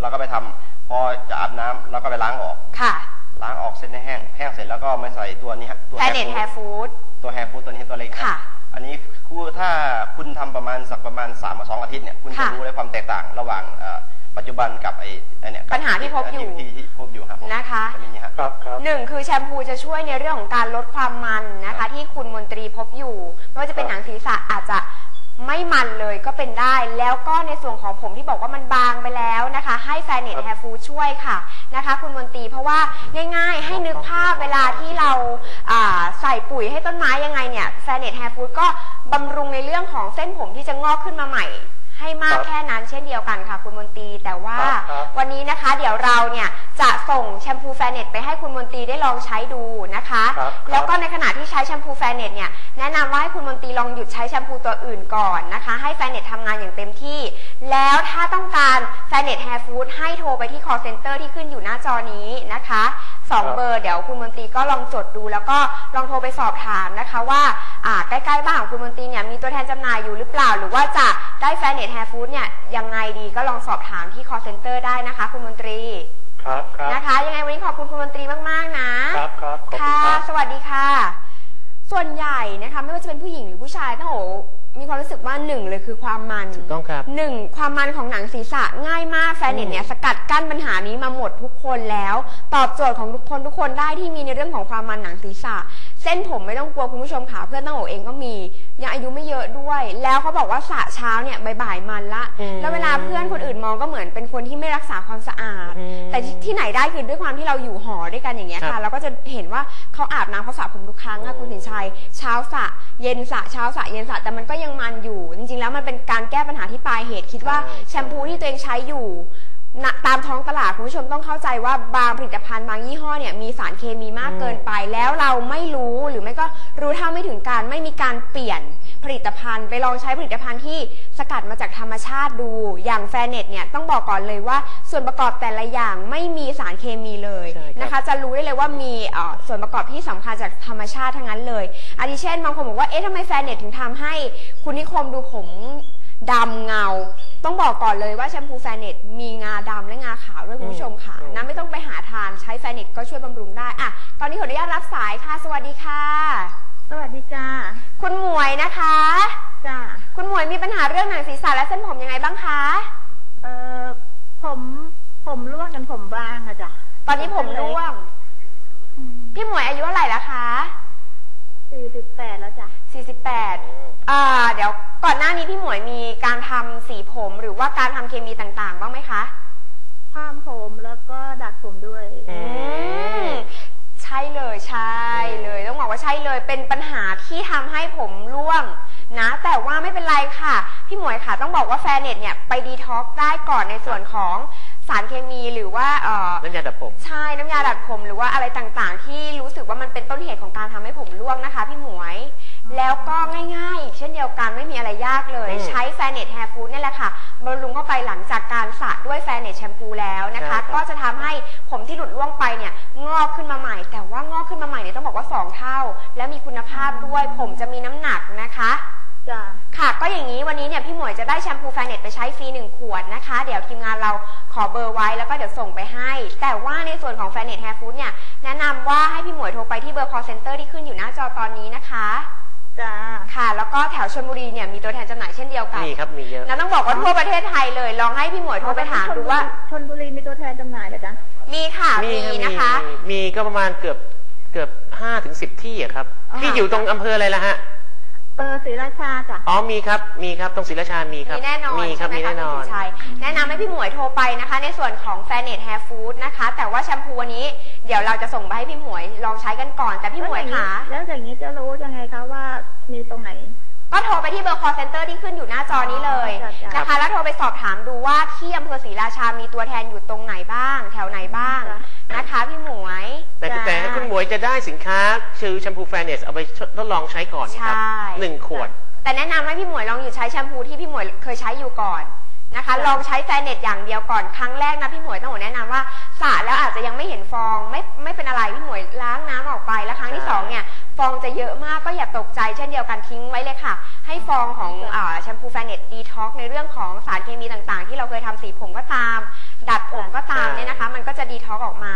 เราก็ไปทำพอจะอาบน้ำเราก็ไปล้างออก ค่ะ ล้างออกเสร็จให้แห้ง แห้งเสร็จแล้วก็มาใส่ตัวนี้ฮะตัวแพนเน็ตแฮร์ฟู้ดตัวแฮร์ฟูดตัวนี้ตัวเล็กฮค่ะ อันนี้คือถ้าคุณทำประมาณสักประมาณ3ามสองอาทิตย์เนี่ยคุณจะค่ะรู้เลยความแตกต่างระหว่างเอ่อปัจจุบันกับไอ้ไอ้เนี่ยกับปัญหาที่พบอยู่ที่ที่พบอยู่ครับผมนะคะจะมีอย่างนี้ฮะครับครับหนึ่งคือแชมพูจะช่วยในเรื่องของการลดความมันนะคะ ที่คุณมนตรีพบอยู่ไม่ว่าจะเป็นหนังศีรษะอาจจะไม่มันเลยก็เป็นได้ แล้วก็ในส่วนของผมที่บอกว่ามันบางไปแล้วนะคะ ให้แฟนเน็ตครับแฮร์ฟูช่วยค่ะนะคะ คุณมนตรีเพราะว่าง่าย ๆ ให้นึกภาพเวลาที่เราอ่าใส่ปุ๋ยให้ต้นไม้ยังไงเนี่ยแฟนเน็ตแฮร์ฟูก็บำรุงในเรื่องของเส้นผมที่จะงอกขึ้นมาใหม่ ให้มากครับแค่นั้นเช่นเดียวกันค่ะ คุณมนตรีแต่ว่าครับครับ วันนี้นะคะ เดี๋ยวเราเนี่ยจะส่งแช มพูแฟนเน็ตไปให้คุณมนตรีได้ลองใช้ดูนะคะ ครับแล้วก็ในขณะที่ใช้แชมพูแฟนเน็ตเนี่ยแนะนำว่าให้คุณมนตรีลองหยุดใช้แชมพูตัวอื่นก่อนนะคะ ให้แฟนเน็ตทำงานอย่างเต็มที่ แล้วถ้าต้องการแฟนเน็ตแฮร์ฟูดให้โทรไปที่ call center ที่ขึ้นอยู่หน้าจอนี้นะคะสองครับ เบอร์เดี๋ยวคุณมนตรีก็ลองจดดู แล้วก็ลองโทรไปสอบถามนะคะว่าอ่าใกล้ๆบ้านของคุณมนตรีเนี่ยมีตัวแทนจำหน่ายอยู่หรือเปล่า หรือว่าจะได้แฟนเน็ตแฮร์ฟูดเนี่ยยังไงดีก็ลองสอบถามที่ call center ได้นะคะ คุณมนตรี ครับครับนะคะ ยังไงวันนี้ขอบคุณคุณมนตรีมากๆนะครับครับขอบคุณค่ะครับ สวัสดีค่ะ ส่วนใหญ่นะคะไม่ว่าจะเป็นผู้หญิงหรือผู้ชายต้องโหมีความรู้สึกว่าหนึ่งเลยคือความมันถูกต้องครับ หนึ่งความมันของหนังศีรษะง่ายมากแฟนเน็ตเนี่ยสกัดกั้นปัญหานี้มาหมดทุกคนแล้ว ตอบโจทย์ของทุกคนทุกคนได้ที่มีในเรื่องของความมันหนังศีรษะ เส้นผมไม่ต้องกลัวคุณผู้ชมค่ะเพื่อนตั้งโอเองก็มียังอายุไม่เยอะด้วย แล้วเขาบอกว่าสระเช้าเนี่ยบ่ายๆมันละ อืมแล้วเวลาเพื่อนคนอื่นมองก็เหมือนเป็นคนที่ไม่รักษาความสะอาด อืมแต่ที่ที่ไหนได้คือด้วยความที่เราอยู่หอด้วยกันอย่างเงี้ยครัค่ะบเราก็จะเห็นว่าเขาอาบน้ำเขาสระผมทุกครั้งอะคุณสินชัยเช้าสระเย็นสระเช้าสระเย็นสระแต่มันก็ยังมันอยู่ จริงๆแล้วมันเป็นการแก้ปัญหาที่ปลายเหตุคิดว่าใช่ แชมพูที่ตัวเองใช้อยู่ ณตามท้องตลาดคุณผู้ชมต้องเข้าใจว่าบางผลิตภัณฑ์บางยี่ห้อเนี่ยมีสารเคมีมากเกินไป แล้วเราไม่รู้หรือไม่ก็รู้เท่าไม่ถึงการไม่มีการเปลี่ยนผลิตภัณฑ์ ไปลองใช้ผลิตภัณฑ์ที่สกัดมาจากธรรมชาติดู อย่างแฟนเน็ตเนี่ยต้องบอกก่อนเลยว่าส่วนประกอบแต่ละอย่างไม่มีสารเคมีเลยใช่ครับนะคะ จะรู้ได้เลยว่ามีเอ่อส่วนประกอบที่สำคัญจากธรรมชาติทั้งนั้นเลยอาทิเช่นบางคนบอกว่าเอ๊ะทำไมแฟนเน็ตถึงทำให้คุณนิคมดูผมดำเงา ต้องบอกก่อนเลยว่าแชมพูแฟนเน็ตมีงาดำและงาขาวด้วยคุณผู้ชมค่ะอืม นะไม่ต้องไปหาทานใช้แฟนเน็ตก็ช่วยบำรุงได้อะตอนนี้ขออนุญาตรับสายค่ะ สวัสดีค่ะ สวัสดีจ้าคุณหมวยนะคะ จ้าคุณหมวยมีปัญหาเรื่องหนังศีรษะและเส้นผมยังไงบ้างคะ เอ่อผมผมร่วงกันผมบางอะจ้ะตอนนี้ผมร่วงพี่หมวยอายุเท่าไหร่แล้วคะ สี่สิบแปดแล้วจ้ะ 48อ่าเดี๋ยวก่อนหน้านี้พี่หมวยมีการทำสีผมหรือว่าการทำเคมีต่างๆ บ้างไหมคะข้ามผมแล้วก็ดัดผมด้วย อืมใช่เลยใช่เลยต้องบอกว่าใช่เลย เป็นปัญหาที่ทำให้ผมร่วงนะ แต่ว่าไม่เป็นไรค่ะ พี่หมวยค่ะต้องบอกว่าแฟนเน็ตเนี่ยไปดีท็อกซ์ได้ก่อนในส่วนของสารเคมีหรือว่าเอ่อ น้ำยาดัดผม ใช่น้ำยาดัดผมหรือว่าอะไรต่างๆ ที่รู้สึกว่ามันเป็นต้นเหตุของการทำให้ผมร่วงนะคะ พี่หมวย แล้วก็ง่ายๆอีกเช่นเดียวกันไม่มีอะไรยากเลย อืมใช้แฟนเน็ตแฮร์ฟูดนี่แหละค่ะบำรุงเข้าไปหลังจากการสระด้วยแฟนเน็ตแชมพูแล้วนะคะ ใช่ครับ ก็จะทำให้ผมที่หลุดร่วงไปเนี่ยงอกขึ้นมาใหม่ แต่ว่างอกขึ้นมาใหม่เนี่ยต้องบอกว่า 2 เท่า และมีคุณภาพด้วย ผมจะมีน้ำหนักนะคะ จ้ะ ค่ะ ก็อย่างนี้วันนี้เนี่ยพี่หมวยจะได้แชมพูแฟนเน็ตไปใช้ฟรีหนึ่งขวดนะคะ เดี๋ยวทีมงานเราขอเบอร์ไว้แล้วก็เดี๋ยวส่งไปให้ แต่ว่าในส่วนของแฟนเน็ตแฮร์ฟูดเนี่ยแนะนำว่าให้พี่หมวยโทรไปที่เบอร์ call center ที่ขึ้นอยู่หน้าจอตอนนี้นะคะ จ้า ค่ะ แล้วก็แถวชลบุรีเนี่ยมีตัวแทนจำหน่ายเช่นเดียวกันมีครับมีเยอะงั้นต้องบอกว่าทั่วประเทศไทยเลย ลองให้พี่หมวยโทรไปถามดูว่า ชนบุรีมีตัวแทนจำหน่ายเหรอจ๊ะมีค่ะ มีมีครับนะคะ มีมีก็ประมาณเกือบเกือบห้าถึงสิบที่อะครับอ่าที่อยู่ตรงอำเภออะไรล่ะฮะเออศรีราชาจ้ะ อ๋อมีครับมีครับตรงศรีราชามีครับมีแน่นอนมีครับใช่ไหมมีคะแน่นอคุณน สุชัยแนะนำให้พี่หมวยโทรไปนะคะ ในส่วนของแฟนเน็ตแฮร์ฟู้ดนะคะ แต่ว่าแชมพูวันนี้เดี๋ยวเราจะส่งไปให้พี่หมวยลองใช้กันก่อนแต่พี่หมวยคะ แล้วอย่างนี้จะรู้ยังไงคะว่า มีตรงไหน ก็โทรไปที่เบอร์ call center ที่ขึ้นอยู่หน้าจอนี้เลยอ๋อจ้ะนะคะ แล้วโทรไปสอบถามดูว่าที่อำเภอศรีราชามีตัวแทนอยู่ตรงไหนบ้าง แถวไหนบ้างจ้ะ นะคะพี่หมวย แต่จ้าแต่คุณหมวยจะได้สินค้าชื่อแชมพูแฟนเนสเอาไปทดลองใช้ก่อนนะครับใช่ หนึ่งขวด แต่แนะนำให้พี่หมวยลองหยุดใช้แชมพูที่พี่หมวยเคยใช้อยู่ก่อนนะคะ ลองใช้แฟนเน็ตอย่างเดียวก่อนครั้งแรกนะพี่หมวยต้องบอกแนะนำว่าสระแล้วอาจจะยังไม่เห็นฟองไม่ไม่เป็นอะไรพี่หมวยล้างน้ำออกไปแล้วครั้งที่ใช่สองเนี่ย ฟองจะเยอะมากก็อย่าตกใจเช่นเดียวกันทิ้งไว้เลยค่ะ ให้ฟองของอาแชมพูแฟนเน็ตดีท็อกในเรื่องของสารเคมีต่างๆ ที่เราเคยทำสีผมก็ตาม ดัดผตามใช่เนี่ยนะคะ มันก็จะดีท็อกออกมา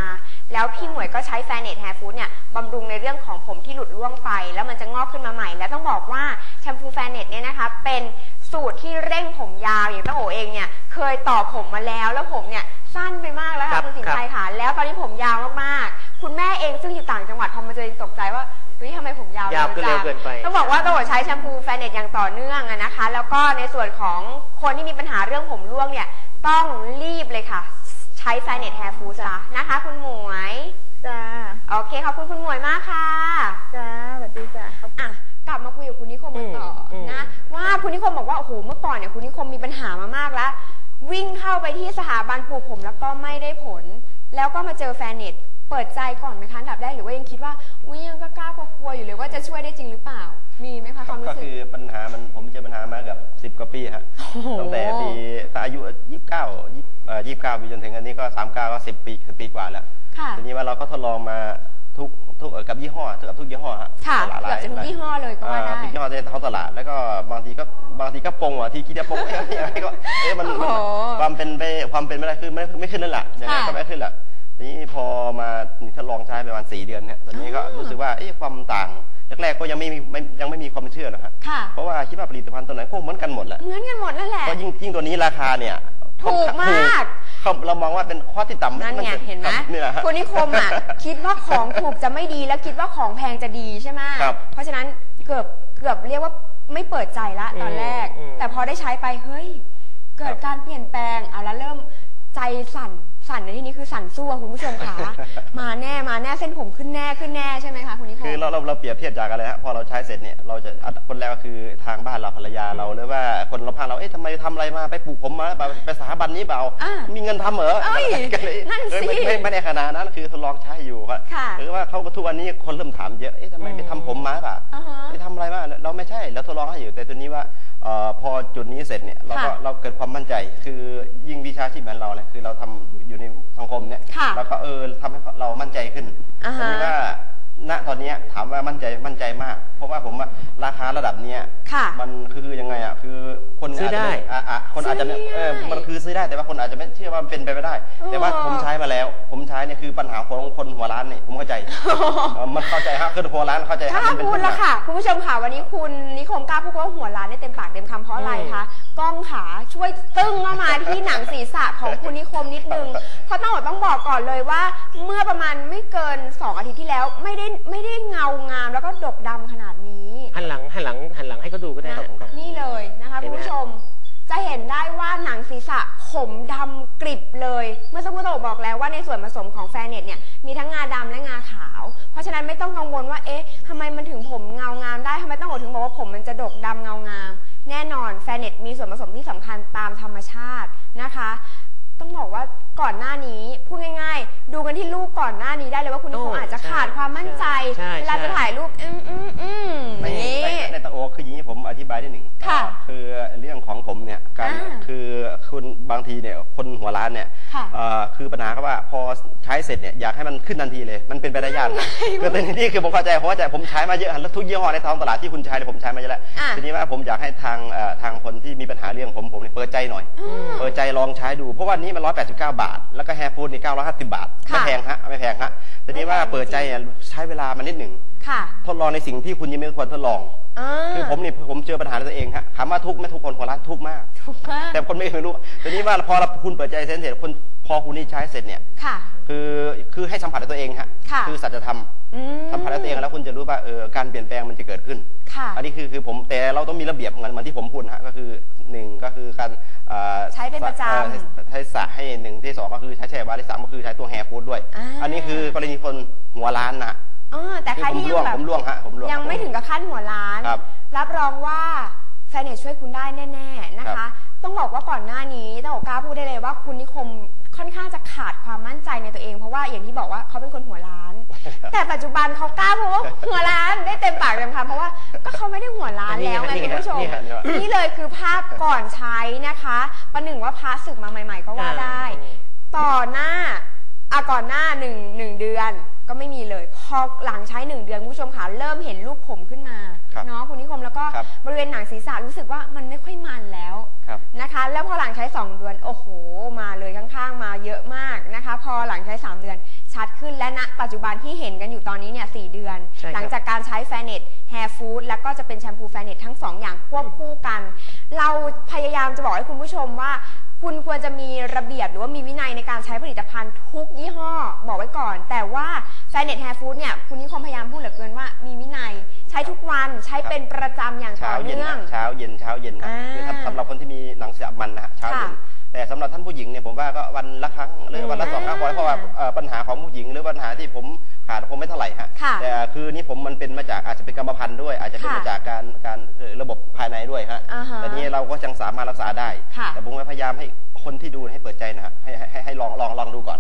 แล้วพี่หมวยก็ใช้แฟนเนตแฮร์ฟูดเนี่ยบำรุงในเรื่องของผมที่หลุดร่วงไป แล้วมันจะงอกขึ้นมาใหม่ แล้วต้องบอกว่าแชมพูแฟนเนตเนี่ยนะคะเป็นสูตรที่เร่งผมยาวอย่างต้าโอเองเนี่ยเคยต่อผมมาแล้วแล้วผมเนี่ยสั้นไปมากแล้วครัค่ะบคุณสินชัยค่ะแล้วตอนนี้ผมยาวมากๆคุณแม่เองซึ่งอยู่ต่างจังหวัดพอมาเจอตกใจว่า เฮ้ยทำไมผมยาวยาวเกินจังเร็วเกินไปต้องบอกว่าต้องบอกใช้แชมพูแฟนเนตอย่างต่อเนื่องอะนะคะ แล้วก็ในส่วนของคนที่มีปัญหาเรื่องผมร่วงเนี่ย ต้องรีบเลยค่ะ ใช้แฟนเนตแฮร์ฟูซะนะคะ คุณหมวยจ้าโอเคขอบคุณคุณหมวยมากค่ะจ้าสวัสดีจ้าขอบอะกลับมาคุยกับคุณนิคมกันต่ออมนะว่าคุณนิคมบอกว่าโอ้โหเมื่อก่อนเนี่ยคุณนิคมมีปัญหามามากแล้ว วิ่งเข้าไปที่สถาบันปลูกผมแล้วก็ไม่ได้ผล แล้วก็มาเจอแฟนเน็ตเปิดใจก่อนไหมคะอันดับแรกหรือว่ายังคิดว่าอุ้ยยัง สิบ10กว่าปีฮะโอ้โหตั้งแต่ปีถ้าอายุยี่สิบเก้ายี่สิบเก้าปีจนถึงอันนี้ก็สามเก้าก็สิบปีสิบปีกว่าแล้วค่ะทีนี้ว่าเราก็ทดลองมาทุกทุกเอ่อกับยี่ห้อทุกกับทุกยี่ห้อฮะค่ะตลาดเกือบจะทุกยี่ห้อเลยก็ว่าได้อ่ทุกยี่ห้อในท้องตลาดแล้วก็บางทีก็บางทีก็ปงว่ะที่คิดจะปงเอ๊ะเอ๊ะเอ๊ะก็เอ๊ะมันโอ้โหมันความเป็นไปความเป็นไม่ได้คือไม่ไม่ขึ้นนั่นแหละยังไงค่ะก็ไม่ขึ้นแหละทีนี้พอมาทดลองใช้ไปประมาณสี่เดือนเนี่ยตอนนี้ก็อ่ารู้รู้สึกว่าเอ๊ะความต่าง แรกๆก็ยังไม่มีไม่ยังไม่มีความเชื่อนะฮะค่ะ เพราะว่าคิดว่าผลิตภัณฑ์ตัวไหนก็เหมือนกันหมดแหละเหมือนกันหมดนั่นแหละ ก็ยิ่งยิ่งตัวนี้ราคาเนี่ยถูกมาก เขาเรามองว่าเป็นข้อที่ต่ำนั่นไงมัเห็นไหมครับนี่แหละฮะคุณนิคมอะ คิดว่าของถูกจะไม่ดีแล้วคิดว่าของแพงจะดีใช่ไหมครับเพราะฉะนั้นเกือบเกือบเรียกว่าไม่เปิดใจละตอนแรก อืมแต่พอได้ใช้ไปเฮ้ย เกิดการเปลี่ยนแปลงเอาแล้วเริ่มใจสั่น สั่นในที่นี้คือสั่นสู้อะคุณผู้ชมค่ะมาแน่มาแน่เส้นผมขึ้นแน่ขึ้นแน่ใช่ไหมคะคุณนิคม คือเราเราเราเปรียบเทียบจากอะไรฮะพอเราใช้เสร็จเนี่ยเราจะอันคนแรกก็คือทางบ้านเราภรรยาเราหรือว่าคนเราพางเราเอ๊ะทำไมทำอะไรมาไปปลูกผมมาไปไปสถาบันนี้เปล่า อ่ามีเงินทำเหรอเอ้ยก็เลยนั่นเอ้ยสิไม่ไม่ไม่ได้ขนาดนั้นคือทดลองใช้อยู่ครับค่ะคือว่าเขาก็ทุกวันนี้คนเริ่มถามเยอะเอ๊ะทำไมไปทำผมมาเปล่า อ่าฮะไปทำ อะไรมาเราไม่ใช่เราทดลองให้อยู่ แต่ตัวนี้ว่าเอ่อพอจุดนี้เสร็จเนี่ยเราก็ค่ะเราเกิดความมั่นใจ คือยิ่งวิชาชีพเหมือนเราเนี่ยคือเราทำอยู่ในสังคมเนี่ยค่ะแล้วก็เออทำให้เรามั่นใจขึ้นอ่าฮะทีนี้ว่าณตอนเนี้ยถามว่ามั่นใจมั่นใจมาก เพราะว่าผมว่าราคาระดับเนี้ย ค่ะ มันคือยังไงอะคือ คนซื้อได้าจจะม่อะอะคนอาจจะไม่ซื้อได้เออมันคือซื้อได้แต่ว่าคนอาจจะไม่เชื่อว่ามันเป็นไปไม่ได้ แต่ว่าอ๋อผมใช้มาแล้ว ผมใช้เนี่ยคือปัญหาของคนหัวร้านเนี่ยผมเข้าใจเออมันเข้าใจฮะคือหัวร้านเข้าใจกฮะล้ามันเป็นพูดปัญแล้วหาค่ะคุณผู้ชมค่ะวันนี้คุณนิคมกล้าพูดว่าหัวล้านได้เต็มปากเต็มคำเพราะอะไรคะกล้องขาช่วยตึ้งเข้ามาที่หนังศีรษะของคุณนิคมนิดนึงเพราะต้องบอกต้องบอกก่อนเลยว่า เมื่อประมาณไม่เกิน 2 อาทิตย์ที่แล้วไม่ได้ไม่ได้เงางามแล้วก็ดกดำขนาดนี้หันหลังหันหลังหันหลังให้เขาดู ได้ว่าหนังศีรษะผมดำกริบเลย เมื่อสักครู่โตบอกแล้วว่าในส่วนผสมของแฟนเน็ตเนี่ยมีทั้งงาดำและงาขาว เพราะฉะนั้นไม่ต้องกังวลว่าเอ๊ะทำไมมันถึงผมเงางามได้ทำไมต้องบอกถึงบอกว่าผมมันจะดกดำเงางาม แน่นอนแฟนเน็ตมีส่วนผสมที่สำคัญตามธรรมชาตินะคะ ต้องบอกว่าก่อนหน้านี้พูดง่าย ๆ ดูกันที่รูปก่อนหน้านี้ได้เลยว่าคุณนิคมโอ้อาจจะขาดใช่ความมั่นใจใช่เวลาใช่จะถ่ายรูปอืมอืมอืมในนี่ในใน ตะโอคืออย่างนี้ผมอธิบายได้หนึ่งค่ะคือเรื่องของผมเนี่ยการอ่าคือคุณบางทีเนี่ยคนหัวร้านเนี่ยค่ะเอ่อคือปัญหาก็ว่าพอใช้เสร็จเนี่ยอยากให้มันขึ้นทันทีเลย มันเป็นไปได้ยากนะคือแต่นี่คือผมเข้าใจเพราะว่าใจผมใช้มาเยอะแล้วทุกยี่ห้อในท้องตลาดที่คุณใช้เนี่ยผมใช้มาเยอะแล้วอะทีนี้ว่าผมอยากให้ทางเอ่อทางคนที่มีปัญหาเรื่องผมผมเนี่ยเปิดใจหน่อย อืม เปิดใจลองใช้ดูเพราะว่านี้มัน189 บาท แล้วก็แฮร์ฟูดนี่950 บาท ไม่ค่ะแพงฮะไม่แพงฮะทีนี้ว่าไม่แพงเปิดใจเนี่ยใช้เวลามานิดหนึ่ง ค่ะทดลองในสิ่งที่คุณยังไม่ควรทดลอง อ่าคือผมนี่ผมเจอปัญหาในตัวเองฮะถามว่าทุกข์ไหม่ทุกคนหัวร้านทุกข์มาก ถูกมากแต่คนไม่เคยรู้ทีนี้ว่าพอเราคุณเปิดใจเสร็จเสร็จคนพอคุณนี่ใช้เสร็จเนี่ย ค่ะ คือคือให้สัมผัสด้วยตัวเองฮะค่ะอสัจธรรมอืมสัมผัสด้วยตัวเองแล้วคุณจะรู้ว่าเออการเปลี่ยนแปลงมันจะเกิดขึ้น ค่ะ อันนี้คือคือผมแต่เราต้องมีระเบียบเหมือนเหมือนที่ผมพูดนะฮะก็คือหนึ่งก็คือการอ่าใช้เป็นประจำเอ่อใช้สระให้หนึ่งที่สองก็คือใช้แช่บาที่สามก็คือใช้ตัวแฮร์ฟูดด้วย อ่า อันนี้คือกรณีคนหัวล้านนะ อ่าแต่คือใครผมที่ยัร่วงงแบบผมร่วงฮะผมร่วงยังไม่ถึงกับขั้นหัวล้าน ครับรับรองว่าแฟนเนตช่วยคุณได้แน่ ๆนะครัคะ บต้องบอกว่าก่อนหน้านี้ต้องบอกกล้าพูดได้เลยว่าคุณนิคมค่อนข้างจะขาดความมั่นใจในตัวเองเพราะว่าอย่างที่บอกว่าเขาเป็นคนหัวล้านแต่ปัจจุบันเขากล้าพูดว่าหัวล้านได้เต็มปากเต็มคำเพราะว่าก็เขาไม่ได้หัวล้านแล้วไงนี่คุณไงผู้ชมนี่ไงนี่เลยคือภาพก่อนใช้นะคะประหนึ่งว่าพระศึกมาใหม่ ๆ ก็ว่าได้ ต่อหน้าอะก่อนหน้าหนึ่งหนึ่งเดือน ก็ไม่มีเลย พอหลังใช้หนึ่งเดือนคุณผู้ชมค่ะเริ่มเห็นรูปผมขึ้นมาครับเนาะคุณนิคมแล้วก็ครับบริเวณหนังศีรษะรู้สึกว่ามันไม่ค่อยมันแล้วครับนะคะ แล้วพอหลังใช้ 2 เดือนโอ้โห มาเลยข้างๆ มาเยอะมากพอหลังใช้ 3 เดือนชัดขึ้นและณปัจจุบันที่เห็นกันอยู่ตอนนี้เนี่ยสเดือน ใช่ครับ หลัจากการใช้แฟนเนตแฮร์ฟู้ดแล้วก็จะเป็นแชมพูแฟนเนตทั้ง2อย่างควบคู่กัน เราพยายามจะบอกให้คุณผู้ชมว่า คุณควรจะมีระเบียบหรือว่ามีวินัยในการใช้ผลิตภัณฑ์ทุกยี่ห้อ บอกไว้ก่อน แต่ว่า แฟนเนตแฮร์ฟู้ดเนี่ยคุณนิคมพยายามพูดเหลือเกินว่ามีวินัยใช้ทุกวันใช้เป็นประจำอย่างต่เช้าอเย็นเนื่อนะงเช้าเย็นเช้าเย็นนะอ่าคือสำหรับคนที่มีหนังศีรษะมันนะฮะเช้าเย็นค่ะแต่สำหรับท่านผู้หญิงเนี่ยผมว่าก็วันละครั้งหรือวันละสองครั้งพอแล้วเพราะว่าเอ่อปัญหาของผู้หญิง หรือปัญหาที่ผมขาดผมไม่เท่าไหร่ฮะค่ะแต่คือนี่ผมมันเป็นมาจากอาจจะเป็นกรรมพันธุ์ด้วย อาจจะเป็นค่ะมาจากการการเอ่อระบบภายในด้วยฮะอ่าฮะแต่นี้เราก็ยังสามารถรักษาได้ ค่ะแต่ผมก็พยายามให้คนที่ดูให้เปิดใจนะฮะให้ให้ให้ให้ลองลองลองดูก่อน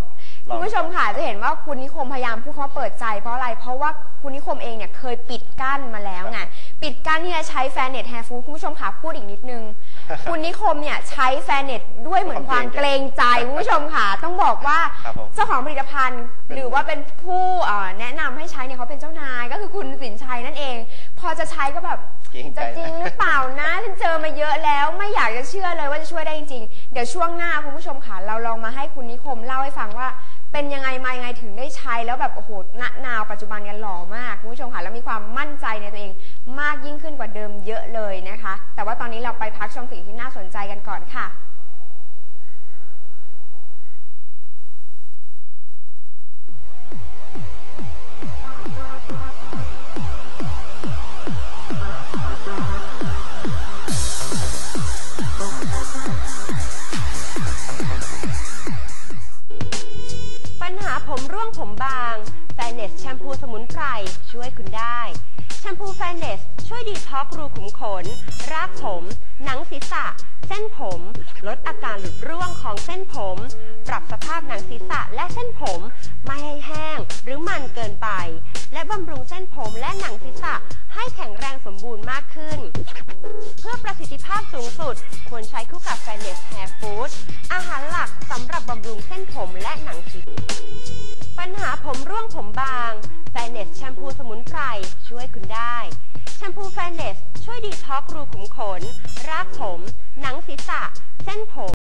ลคุองณผู้ชมค่ะจะเห็นว่าคุณนิคมพยายามพูดคำว่าเปิดใจเพราะอะไร เพราะว่าคุณนิคมเองเนี่ยเคยปิดกั้นมาแล้วไงปิดกั้นที่จะใช้แฟนเน็ตแฮร์ฟูดคุณผู้ชมค่ะพูดอีกนิดนึง คุณนิคมเนี่ยใช้แฟนเน็ตด้วยเหมือนความเกรงใจคุณผู้ชมค่ะต้องบอกว่าครับผมเจ้าของผลิตภัณฑ์ เป็น หรือว่าเป็นผู้เอ่อแนะนำให้ใช้เนี่ยเขาเป็นเจ้านาย ก็คือคุณสินชัยนั่นเอง พอจะใช้ก็แบบ เกรงใจจะจริงหรือเปล่านะ ฉันเจอมาเยอะแล้วไม่อยากจะเชื่อเลยว่าจะช่วยได้จริงๆ เดี๋ยวช่วงหน้าคุณผู้ชมค่ะเราลองมาให้คุณนิคมเล่าให้ฟังว่า เป็นยังไงมายังไงถึงได้ใช้แล้วแบบโอ้โหณนาวปัจจุบันกันหล่อมากคุณผู้ชมค่ะแล้วมีความมั่นใจในตัวเองมากยิ่งขึ้นกว่าเดิมเยอะเลยนะคะ แต่ว่าตอนนี้เราไปพักชมสิ่งที่น่าสนใจกันก่อนค่ะ ดีท็อกรูขุมขน รากผม หนังศีรษะ เส้นผม ลดอาการหลุดร่วงของเส้นผม ปรับสภาพหนังศีรษะและเส้นผม ไม่ให้แห้งหรือมันเกินไป และบำรุงเส้นผมและหนังศีรษะให้แข็งแรงสมบูรณ์มากขึ้น เพื่อประสิทธิภาพสูงสุด ควรใช้คู่กับแฟนเนสแฮร์ฟู้ดอาหารหลักสำหรับบำรุงเส้นผมและหนังศีรษะ บางแฟนเนสแชมพูสมุนไพรช่วยคุณได้ แชมพูแฟนเนสช่วยดีท็อกรูขุมขน รากผม หนังศีรษะ เส้นผม